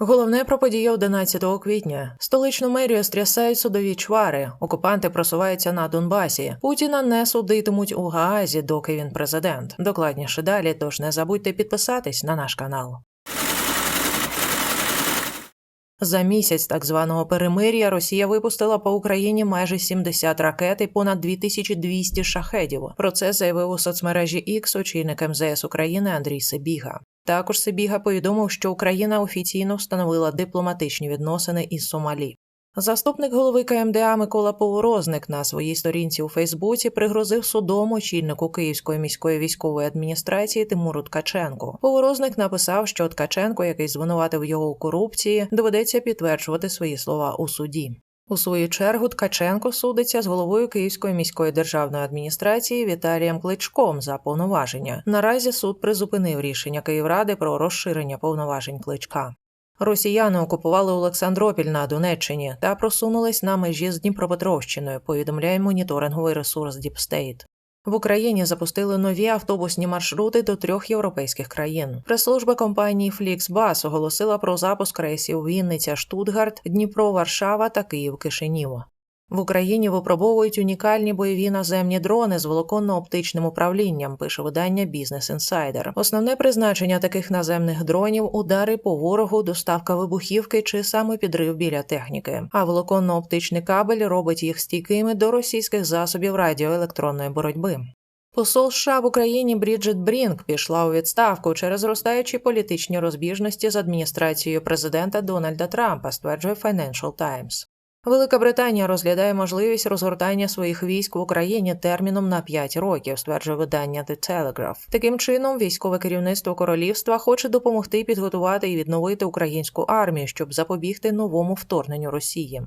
Головне про події 11 квітня. Столичну мерію стрясають судові чвари. Окупанти просуваються на Донбасі. Путіна не судитимуть у Гаазі, доки він президент. Докладніше далі, тож не забудьте підписатись на наш канал. За місяць так званого перемир'я Росія випустила по Україні майже 70 ракет і понад 2200 шахедів. Про це заявив у соцмережі X очільник МЗС України Андрій Сибіга. Також Сибіга повідомив, що Україна офіційно встановила дипломатичні відносини із Сомалі. Заступник голови КМДА Микола Поворозник на своїй сторінці у Фейсбуці пригрозив судом очільнику Київської міської військової адміністрації Тимуру Ткаченку. Поворозник написав, що Ткаченко, який звинуватив його у корупції, доведеться підтверджувати свої слова у суді. У свою чергу Ткаченко судиться з головою Київської міської державної адміністрації Віталієм Кличком за повноваження. Наразі суд призупинив рішення Київради про розширення повноважень кличка. Росіяни окупували Олександропіль на Донеччині та просунулись на межі з Дніпропетровщиною. Повідомляє моніторинговий ресурс Діпстейт. В Україні запустили нові автобусні маршрути до трьох європейських країн. Прес-служба компанії Flixbus оголосила про запуск рейсів Вінниця, Штутгарт, Дніпро, Варшава та Київ Кишинів. В Україні випробовують унікальні бойові наземні дрони з волоконно-оптичним управлінням. Пише видання Business Insider. Основне призначення таких наземних дронів удари по ворогу, доставка вибухівки чи саме підрив біля техніки. А волоконно-оптичний кабель робить їх стійкими до російських засобів радіоелектронної боротьби. Посол США в Україні Бріджит Брінк пішла у відставку через зростаючі політичні розбіжності з адміністрацією президента Дональда Трампа, стверджує Financial Times. Велика Британія розглядає можливість розгортання своїх військ в Україні терміном на 5 років, стверджує видання The Telegraph. Таким чином, військове керівництво королівства хоче допомогти підготувати і відновити українську армію, щоб запобігти новому вторгненню Росії.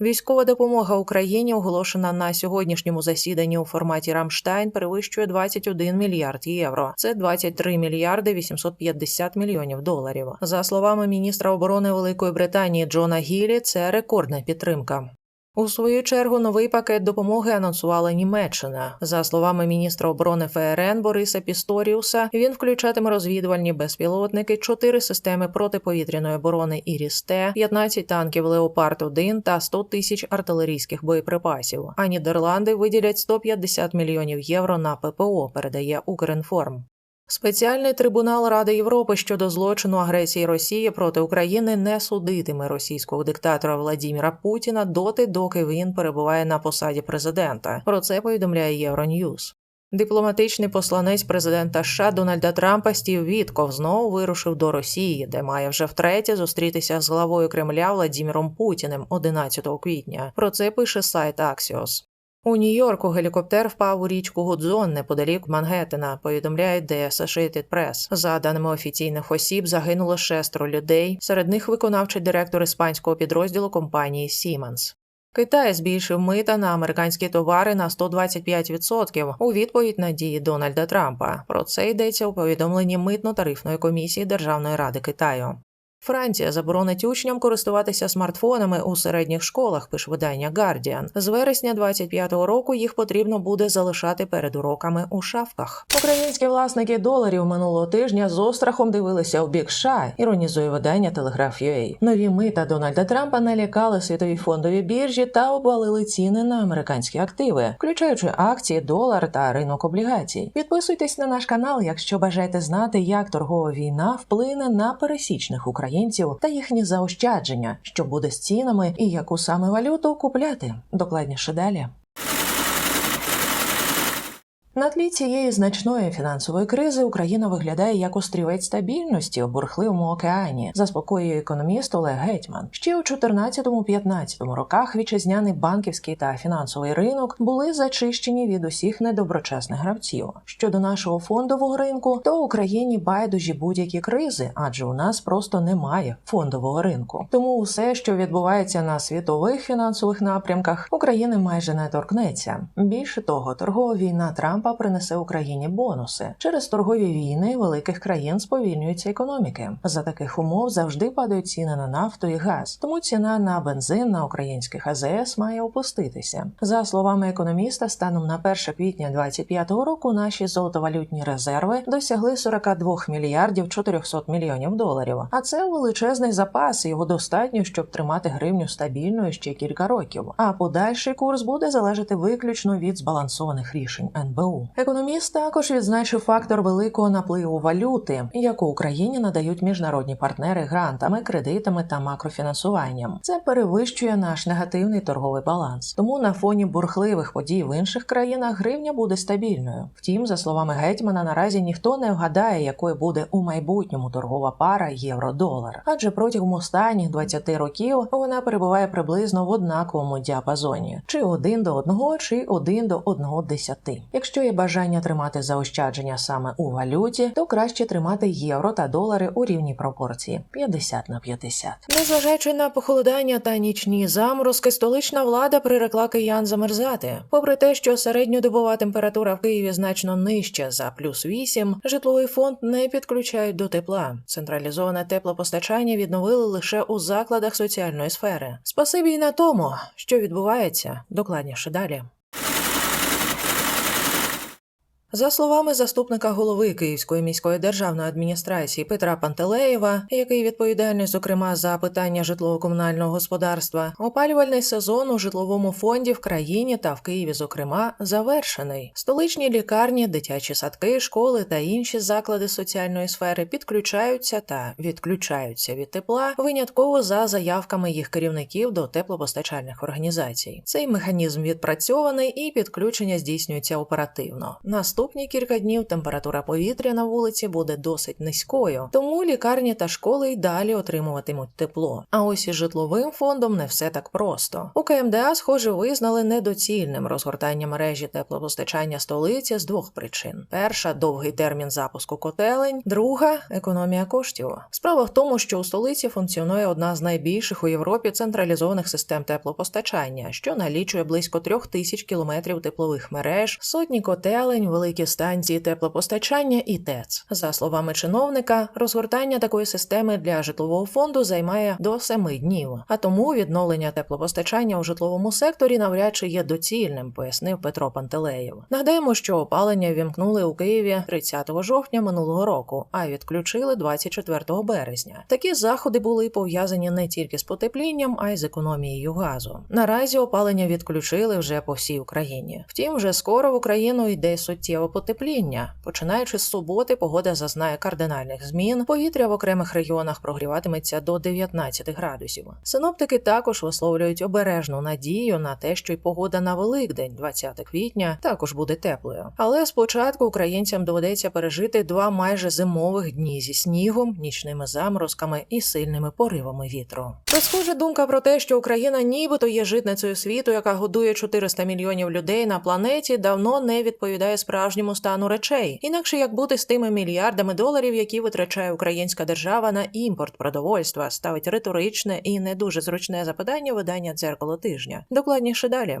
Військова допомога Україні, оголошена на сьогоднішньому засіданні у форматі Рамштайн, перевищує 21 мільярд євро. Це 23 мільярди 850 мільйонів доларів. За словами міністра оборони Великої Британії Джона Гілі, це рекордна підтримка. У свою чергу новий пакет допомоги анонсувала Німеччина. За словами міністра оборони ФРН Бориса Пісторіуса, він включатиме розвідувальні безпілотники, 4 системи протиповітряної оборони Іріс-Т, 15 танків Леопард 1 та 100 тисяч артилерійських боєприпасів. А Нідерланди виділять 150 мільйонів євро на ППО. Передає Укрінформ. Спеціальний трибунал Ради Європи щодо злочину агресії Росії проти України не судитиме російського диктатора Владіміра Путіна доти, доки він перебуває на посаді президента. Про це повідомляє Євроньюз. Дипломатичний посланець президента США Дональда Трампа Стів Вітков знову вирушив до Росії, де має вже втретє зустрітися з главою Кремля Владіміром Путіним 11 квітня. Про це пише сайт Axios. У Нью-Йорку гелікоптер впав у річку Гудзон неподалік Мангеттена, повідомляє The Associated Press. За даними офіційних осіб, загинуло шестеро людей. Серед них виконавчий директор іспанського підрозділу компанії Siemens. Китай збільшив мита на американські товари на 125% у відповідь на дії Дональда Трампа. Про це йдеться у повідомленні митно-тарифної комісії Державної ради Китаю. Франція заборонить учням користуватися смартфонами у середніх школах, пише видання Guardian. З вересня 25-го року їх потрібно буде залишати перед уроками у шафках. Українські власники доларів минулого тижня з острахом дивилися у бік США, іронізує видання Telegraph.ua. Нові мита Дональда Трампа налякали світові фондові біржі та обвалили ціни на американські активи, включаючи акції, долар та ринок облігацій. Підписуйтесь на наш канал, якщо бажаєте знати, як торгова війна вплине на пересічних українців та їхні заощадження, що буде з цінами і яку саме валюту купляти. Докладніше далі. На тлі цієї значної фінансової кризи Україна виглядає як острівець стабільності у бурхливому океані, заспокоює економіст Олег Гетьман. Ще у 14-15 роках вітчизняний банківський та фінансовий ринок були зачищені від усіх недоброчесних гравців. Щодо нашого фондового ринку, то Україні байдужі будь-які кризи, адже у нас просто немає фондового ринку. Тому усе, що відбувається на світових фінансових напрямках, України майже не торкнеться. Більше того, торгова війна Трампа Трампа принесе Україні бонуси. Через торгові війни великих країн сповільнюються економіки. За таких умов завжди падають ціни на нафту і газ. Тому ціна на бензин на українських АЗС має опуститися. За словами економіста, станом на 1 квітня 2025 року наші золотовалютні резерви досягли 42 мільярдів 400 мільйонів доларів. А це величезний запас. Його достатньо, щоб тримати гривню стабільною ще кілька років. А подальший курс буде залежати виключно від збалансованих рішень НБУ. Економіст також відзначив фактор великого напливу валюти, яку Україні надають міжнародні партнери грантами, кредитами та макрофінансуванням. Це перевищує наш негативний торговий баланс. Тому на фоні бурхливих подій в інших країнах гривня буде стабільною. Втім, за словами гетьмана, наразі ніхто не вгадає, якою буде у майбутньому торгова пара євро-долар. Адже протягом останніх 20 років вона перебуває приблизно в однаковому діапазоні: чи один до одного, чи один до одного десяти. Якщо є бажання тримати заощадження саме у валюті, то краще тримати євро та долари у рівній пропорції 50 на 50. Незважаючи на похолодання та нічні заморозки, столична влада прирекла киян замерзати. Попри те, що середньодобова температура в Києві значно нижча за плюс 8, житловий фонд не підключають до тепла. Централізоване теплопостачання відновили лише у закладах соціальної сфери. Спасибі й на тому, що відбувається докладніше далі. За словами заступника голови Київської міської державної адміністрації Петра Пантелеєва, який відповідальний зокрема за питання житлово-комунального господарства, опалювальний сезон у житловому фонді в країні та в Києві, зокрема, завершений. Столичні лікарні, дитячі садки, школи та інші заклади соціальної сфери підключаються та відключаються від тепла винятково за заявками їх керівників до теплопостачальних організацій. Цей механізм відпрацьований і підключення здійснюється оперативно. Наступні кілька днів температура повітря на вулиці буде досить низькою, тому лікарні та школи й далі отримуватимуть тепло. А ось із житловим фондом не все так просто. У КМДА, схоже, визнали недоцільним розгортання мережі теплопостачання столиці з двох причин: перша довгий термін запуску котелень, друга економія коштів. Справа в тому, що у столиці функціонує одна з найбільших у Європі централізованих систем теплопостачання, що налічує близько трьох тисяч кілометрів теплових мереж, сотні котелень, великі станції теплопостачання і ТЕЦ. За словами чиновника, розгортання такої системи для житлового фонду займає до семи днів, а тому відновлення теплопостачання у житловому секторі навряд чи є доцільним, пояснив Петро Пантелеєв. Нагадаємо, що опалення вімкнули у Києві 30 жовтня минулого року, а відключили 24 березня. Такі заходи були пов'язані не тільки з потеплінням, а й з економією газу. Наразі опалення відключили вже по всій Україні. Втім, вже скоро в Україну йде суттєве потепління. Починаючи з суботи, погода зазнає кардинальних змін. Повітря в окремих регіонах прогріватиметься до 19 градусів. Синоптики також висловлюють обережну надію на те, що й погода на Великдень, 20 квітня, також буде теплою. Але спочатку українцям доведеться пережити два майже зимових дні зі снігом, нічними заморозками і сильними поривами вітру. Та думка про те, що Україна нібито є житницею світу, яка годує 400 мільйонів людей на планеті, давно не відповідає справжньому стану речей. Інакше як бути з тими мільярдами доларів, які витрачає українська держава на імпорт продовольства, ставить риторичне і не дуже зручне запитання видання дзеркало тижня. Докладніше далі.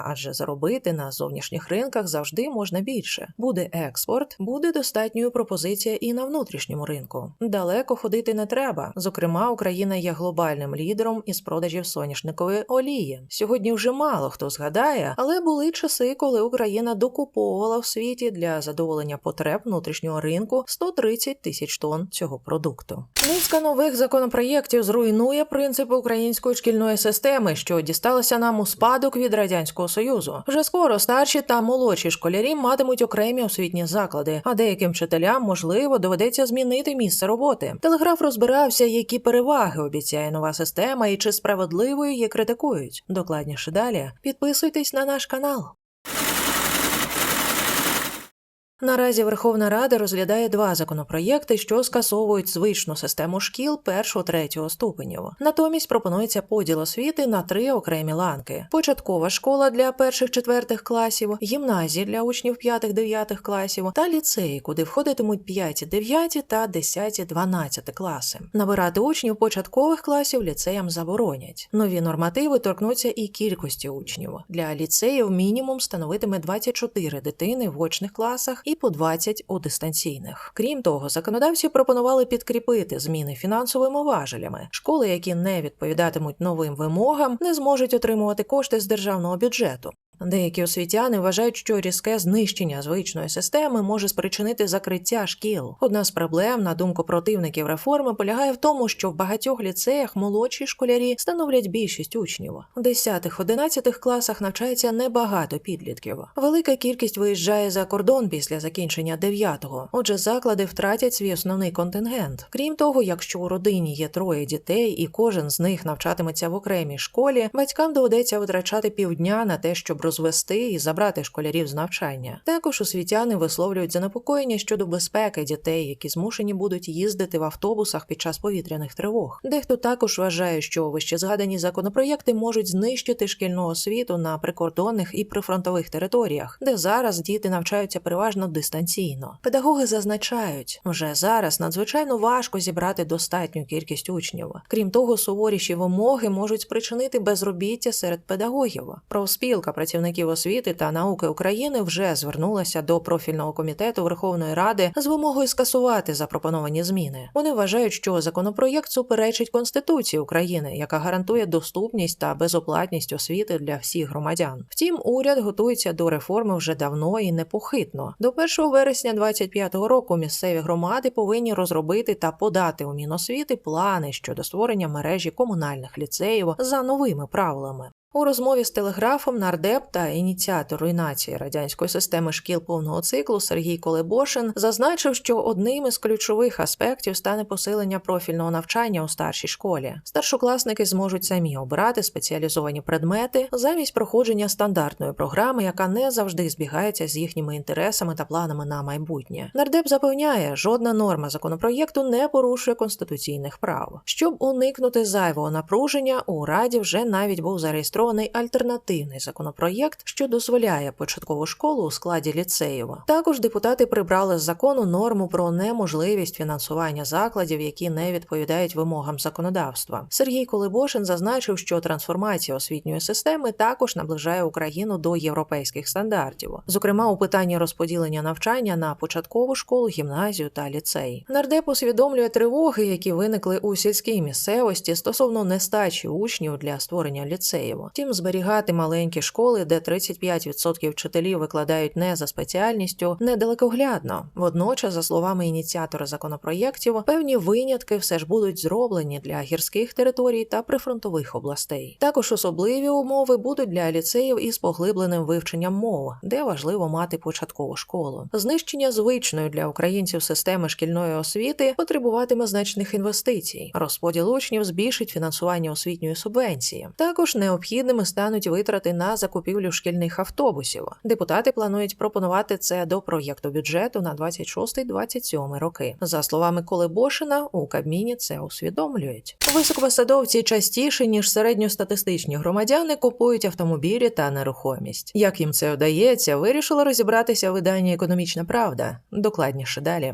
адже заробити на зовнішніх ринках завжди можна більше. Буде експорт, буде достатньою пропозиція і на внутрішньому ринку. Далеко ходити не треба. Зокрема, Україна є глобальним лідером із продажів соняшникової олії. Сьогодні вже мало хто згадає, але були часи, коли Україна докуповувала в світі для задоволення потреб внутрішнього ринку 130 тисяч тонн цього продукту. Низка нових законопроєктів зруйнує принципи української шкільної системи, що дісталися нам у спадок від радянського союзу. Вже скоро старші та молодші школярі матимуть окремі освітні заклади, а деяким вчителям можливо доведеться змінити місце роботи. Телеграф розбирався, які переваги обіцяє нова система і чи справедливо її критикують. Докладніше далі підписуйтесь на наш канал. Наразі Верховна Рада розглядає два законопроєкти, що скасовують звичну систему шкіл першого-третього ступенів. Натомість пропонується поділ освіти на три окремі ланки: початкова школа для перших-четвертих класів, гімназії для учнів п'ятих-дев'ятих класів та ліцеї, куди входитимуть 5, 9 та 10, 12 класи. Набирати учнів початкових класів ліцеям заборонять. Нові нормативи торкнуться і кількості учнів. Для ліцеїв мінімум становитиме 24 дитини в очних класах і по 20 у дистанційних. Крім того, законодавці пропонували підкріпити зміни фінансовими важелями. Школи, які не відповідатимуть новим вимогам, не зможуть отримувати кошти з державного бюджету. Деякі освітяни вважають, що різке знищення звичної системи може спричинити закриття шкіл. Одна з проблем, на думку противників реформи, полягає в тому, що в багатьох ліцеях молодші школярі становлять більшість учнів. У 10-11 класах навчається небагато підлітків. Велика кількість виїжджає за кордон після закінчення 9-го. Отже, заклади втратять свій основний контингент. Крім того, якщо у родині є троє дітей і кожен з них навчатиметься в окремій школі, батькам доведеться витрачати півдня на те, щоб розвести і забрати школярів з навчання. Також освітяни висловлюють занепокоєння щодо безпеки дітей, які змушені будуть їздити в автобусах під час повітряних тривог. Дехто також вважає, що вище згадані законопроєкти можуть знищити шкільну освіту на прикордонних і прифронтових територіях, де зараз діти навчаються переважно дистанційно. Педагоги зазначають, вже зараз надзвичайно важко зібрати достатню кількість учнів. Крім того, суворіші вимоги можуть спричинити безробіття серед педагогів. Профспілка працівників освіти та науки України вже звернулася до профільного комітету Верховної Ради з вимогою скасувати запропоновані зміни. Вони вважають, що законопроєкт суперечить Конституції України, яка гарантує доступність та безоплатність освіти для всіх громадян. Втім, уряд готується до реформи вже давно і непохитно. До 1 вересня 2025 року місцеві громади повинні розробити та подати у Міносвіти плани щодо створення мережі комунальних ліцеїв за новими правилами. У розмові з телеграфом нардеп та ініціатор руйнації радянської системи шкіл повного циклу Сергій Колебошин зазначив, що одним із ключових аспектів стане посилення профільного навчання у старшій школі. Старшокласники зможуть самі обирати спеціалізовані предмети замість проходження стандартної програми, яка не завжди збігається з їхніми інтересами та планами на майбутнє. Нардеп запевняє, жодна норма законопроєкту не порушує конституційних прав. Щоб уникнути зайвого напруження, у раді вже навіть був зареєстрований зареєстрований альтернативний законопроєкт, що дозволяє початкову школу у складі ліцеїв. Також депутати прибрали з закону норму про неможливість фінансування закладів, які не відповідають вимогам законодавства. Сергій Колебошин зазначив, що трансформація освітньої системи також наближає Україну до європейських стандартів, зокрема у питанні розподілення навчання на початкову школу, гімназію та ліцей. Нардеп усвідомлює тривоги, які виникли у сільській місцевості стосовно нестачі учнів для створення ліцеїв. Втім, зберігати маленькі школи, де 35% вчителів викладають не за спеціальністю, недалекоглядно. Водночас, за словами ініціатора законопроєктів, певні винятки все ж будуть зроблені для гірських територій та прифронтових областей. Також особливі умови будуть для ліцеїв із поглибленим вивченням мов, де важливо мати початкову школу. Знищення звичної для українців системи шкільної освіти потребуватиме значних інвестицій. Розподіл учнів збільшить фінансування освітньої субвенції. Також необхідними стануть витрати на закупівлю шкільних автобусів. Депутати планують пропонувати це до проєкту бюджету на 26-27 роки. За словами Колебошина, у Кабміні це усвідомлюють. Високопосадовці частіше ніж середньостатистичні громадяни купують автомобілі та нерухомість. Як їм це вдається, вирішило розібратися видання Економічна Правда. Докладніше далі.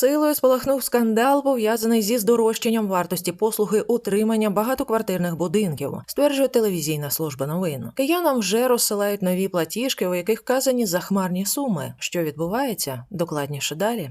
силою спалахнув скандал, пов'язаний зі здорожчанням вартості послуги утримання багатоквартирних будинків, стверджує телевізійна служба новин. Киянам вже розсилають нові платіжки, у яких вказані захмарні суми. Що відбувається? Докладніше далі.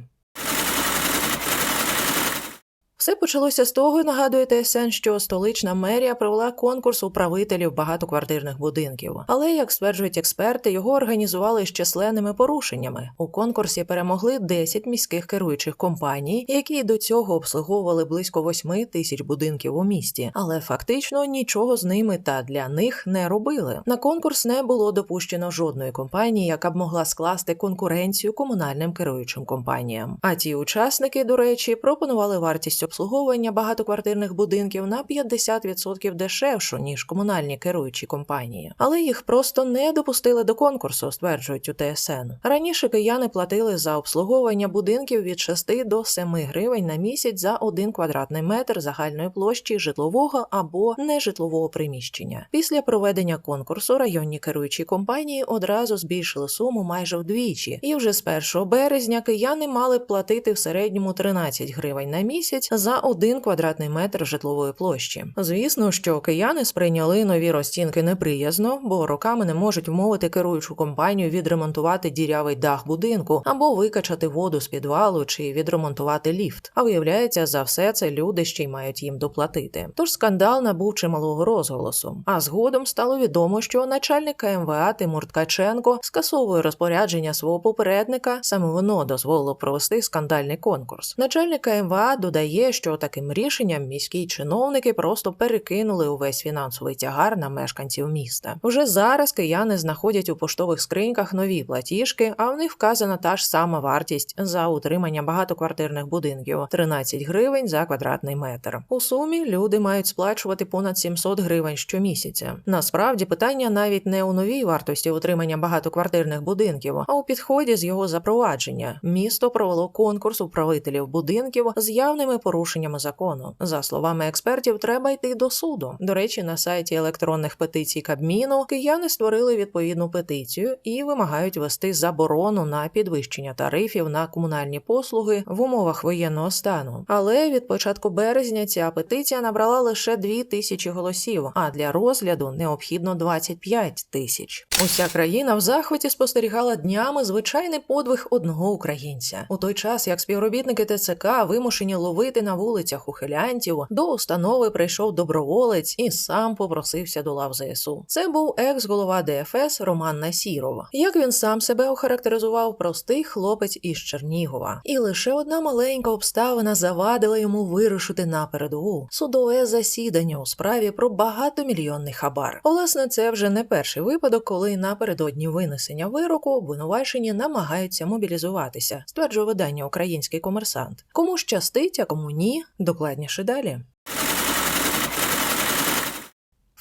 Все почалося з того, нагадує ТСН, що столична мерія провела конкурс управителів багатоквартирних будинків. Але, як стверджують експерти, його організували з численними порушеннями. У конкурсі перемогли 10 міських керуючих компаній, які до цього обслуговували близько 8 тисяч будинків у місті, але фактично нічого з ними та для них не робили. На конкурс не було допущено жодної компанії, яка б могла скласти конкуренцію комунальним керуючим компаніям. А ті учасники, до речі, пропонували вартість обслуговування багатоквартирних будинків на 50% дешевшу, ніж комунальні керуючі компанії. Але їх просто не допустили до конкурсу, стверджують у ТСН. Раніше кияни платили за обслуговування будинків від 6 до 7 гривень на місяць за 1 квадратний метр загальної площі житлового або нежитлового приміщення. Після проведення конкурсу районні керуючі компанії одразу збільшили суму майже вдвічі, і вже з 1 березня кияни мали платити в середньому 13 гривень на місяць за один квадратний метр житлової площі. Звісно, що кияни сприйняли нові розцінки неприязно, бо роками не можуть вмовити керуючу компанію відремонтувати дірявий дах будинку або викачати воду з підвалу чи відремонтувати ліфт. А виявляється, за все це люди ще й мають їм доплатити. Тож скандал набув чималого розголосу. А згодом стало відомо, що начальник КМВА Тимур Ткаченко скасовує розпорядження свого попередника. Саме воно дозволило провести скандальний конкурс. Начальник КМВА додає, що таким рішенням міські чиновники просто перекинули увесь фінансовий тягар на мешканців міста. Вже зараз кияни знаходять у поштових скриньках нові платіжки, а в них вказана та ж сама вартість за утримання багатоквартирних будинків 13 гривень за квадратний метр. У сумі люди мають сплачувати понад 700 гривень щомісяця. Насправді питання навіть не у новій вартості утримання багатоквартирних будинків, а у підході з його запровадження. Місто провело конкурс управителів будинків з явними порушеннями закону. За словами експертів, треба йти до суду. До речі, на сайті електронних петицій Кабміну кияни створили відповідну петицію і вимагають вести заборону на підвищення тарифів на комунальні послуги в умовах воєнного стану. Але від початку березня ця петиція набрала лише 2 тисячі голосів, а для розгляду необхідно 25 тисяч. Уся країна в захваті спостерігала днями звичайний подвиг одного українця. У той час, як співробітники ТЦК вимушені ловити на вулицях ухилянтів, до установи прийшов доброволець і сам попросився до лав ЗСУ. Це був екс-голова ДФС Роман Насіров. Як він сам себе охарактеризував, простий хлопець із Чернігова. І лише одна маленька обставина завадила йому вирушити на передову судове засідання у справі про багатомільйонний хабар. Власне, це вже не перший випадок, коли напередодні винесення вироку обвинувачені намагаються мобілізуватися, стверджує видання Український комерсант. Кому щастить, а кому ні, докладніше далі.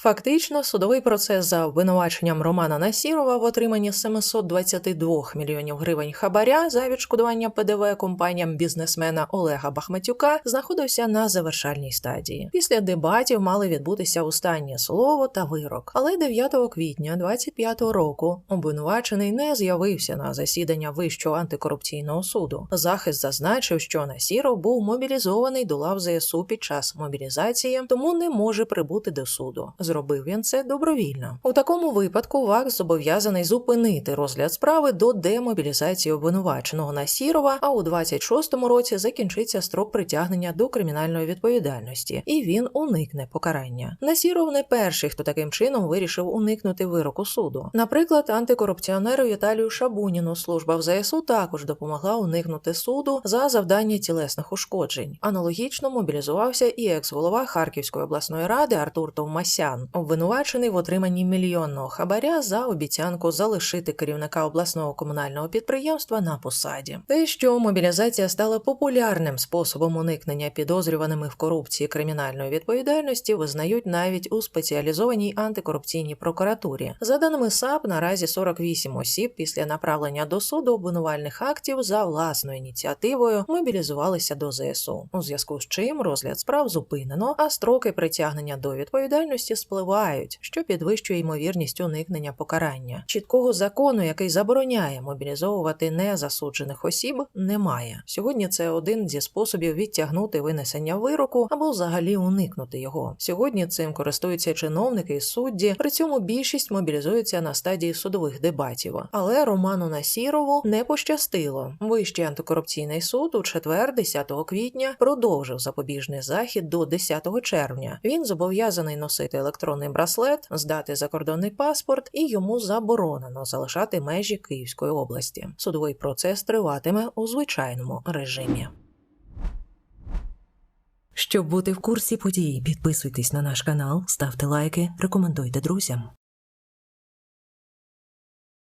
Фактично, судовий процес за обвинуваченням Романа Насірова в отриманні 722 мільйонів гривень хабаря за відшкодування ПДВ компаніям бізнесмена Олега Бахметюка знаходився на завершальній стадії. Після дебатів мали відбутися останнє слово та вирок. Але 9 квітня 25-го року обвинувачений не з'явився на засідання Вищого антикорупційного суду. Захист зазначив, що Насіров був мобілізований до лав ЗСУ під час мобілізації, тому не може прибути до суду. Зробив він це добровільно. У такому випадку ВАКС зобов'язаний зупинити розгляд справи до демобілізації обвинуваченого Насірова, а у 26-му році закінчиться строк притягнення до кримінальної відповідальності, і він уникне покарання. Насіров не перший, хто таким чином вирішив уникнути вироку суду. Наприклад, антикорупціонеру Віталію Шабуніну служба в ЗСУ також допомогла уникнути суду за завдання тілесних ушкоджень. Аналогічно мобілізувався і екс-голова Харківської обласної ради Артур Товмасян, обвинувачений в отриманні мільйонного хабаря за обіцянку залишити керівника обласного комунального підприємства на посаді. Те, що мобілізація стала популярним способом уникнення підозрюваними в корупції кримінальної відповідальності, визнають навіть у спеціалізованій антикорупційній прокуратурі. За даними САП, наразі 48 осіб після направлення до суду обвинувальних актів за власною ініціативою мобілізувалися до ЗСУ. У зв'язку з чим розгляд справ зупинено, а строки притягнення до відповідальності спливають, що підвищує ймовірність уникнення покарання. Чіткого закону, який забороняє мобілізовувати незасуджених осіб, немає. Сьогодні це один зі способів відтягнути винесення вироку або взагалі уникнути його. Сьогодні цим користуються чиновники і судді. При цьому більшість мобілізується на стадії судових дебатів. Але Роману Насірову не пощастило. Вищий антикорупційний суд у четвер, 10 квітня, продовжив запобіжний захід до 10 червня. Він зобов'язаний носити електронний браслет, здати закордонний паспорт, і йому заборонено залишати межі Київської області. Судовий процес триватиме у звичайному режимі. Щоб бути в курсі подій, підписуйтесь на наш канал, ставте лайки, рекомендуйте друзям.